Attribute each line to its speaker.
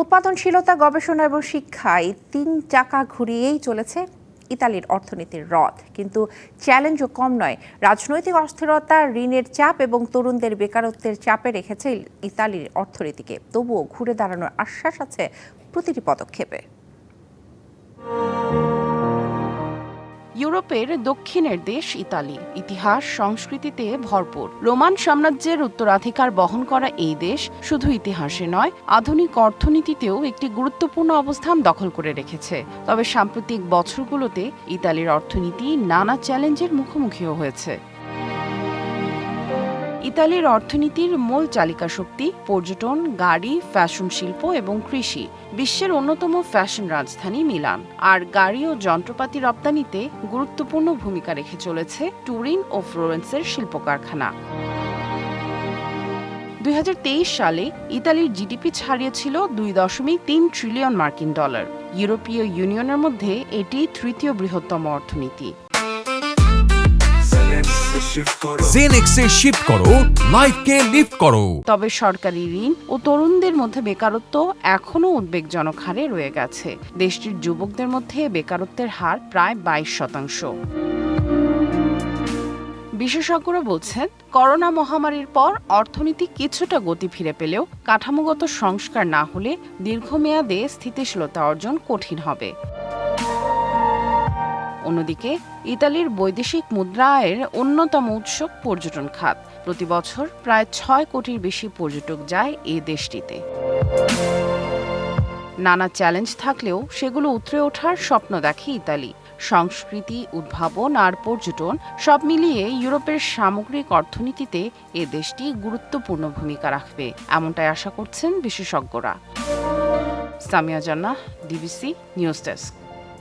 Speaker 1: উৎপাদনশীলতা, গবেষণা এবং শিক্ষায় তিন চাকা ঘুরিয়েই চলেছে ইতালির অর্থনীতির রথ। কিন্তু চ্যালেঞ্জও কম নয়, রাজনৈতিক অস্থিরতা, ঋণের চাপ এবং তরুণদের বেকারত্বের চাপে রেখেছে ইতালির অর্থনীতিকে। তবুও ঘুরে দাঁড়ানোর আশ্বাস আছে প্রতিটি পদক্ষেপে।
Speaker 2: ইউরোপের দক্ষিণের দেশ ইতালি। ইতিহাস, সংস্কৃতিতে ভরপুর। রোমান সাম্রাজ্যের উত্তরাধিকার বহন করা এই দেশ শুধু ইতিহাসে নয়, আধুনিক অর্থনীতিতেও একটি গুরুত্বপূর্ণ অবস্থান দখল করে রেখেছে। তবে সাম্প্রতিক বছরগুলোতে ইতালির অর্থনীতি নানা চ্যালেঞ্জের মুখোমুখিও হয়েছে। ইতালির অর্থনীতির মূল চালিকা শক্তি পর্যটন, গাড়ি, ফ্যাশন শিল্প এবং কৃষি, বিশ্বের অন্যতম ফ্যাশন রাজধানী মিলান। আর গাড়ি ও যন্ত্রপাতি রপ্তানিতে গুরুত্বপূর্ণ ভূমিকা রেখে চলেছে টুরিন ও ফ্লোরেন্সের শিল্প কারখানা দুই হাজার তেইশ সালে ইতালির জিডিপি ছাড়িয়েছিল দুই দশমিক তিন ট্রিলিয়ন মার্কিন ডলার। ইউরোপীয় ইউনিয়নের মধ্যে এটি তৃতীয় বৃহত্তম অর্থনীতি।
Speaker 3: শিফট করো লাইফকে লিফট করো।
Speaker 2: তবে সরকারি ঋণ ও তরুণদের মধ্যে বেকারত্ব এখনও উদ্বেগজনক হারে রয়ে গেছে। দেশটির যুবকদের মধ্যে বেকারত্বের হার প্রায় বাইশ শতাংশ। বিশেষজ্ঞরা বলছেন, করোনা মহামারীর পর অর্থনীতি কিছুটা গতি ফিরে পেলেও কাঠামোগত সংস্কার না হলে দীর্ঘমেয়াদে স্থিতিশীলতা অর্জন কঠিন হবে। অন্যদিকে, ইতালির বৈদেশিক মুদ্রা আয়ের অন্যতম উৎস পর্যটন খাত। প্রতি বছর প্রায় ছয় কোটির বেশি পর্যটক যায় এই দেশটিতে। নানা চ্যালেঞ্জ থাকলেও সেগুলো উতরে ওঠার স্বপ্ন দেখে ইতালি। সংস্কৃতি, উদ্ভাবন আর পর্যটন সব মিলিয়ে ইউরোপের সামগ্রিক অর্থনীতিতে এ দেশটি গুরুত্বপূর্ণ ভূমিকা রাখবে, এমনটাই আশা করছেন বিশেষজ্ঞরা। সামিয়া জান্নাহ ডিবিসি নিউজ ডেস্ক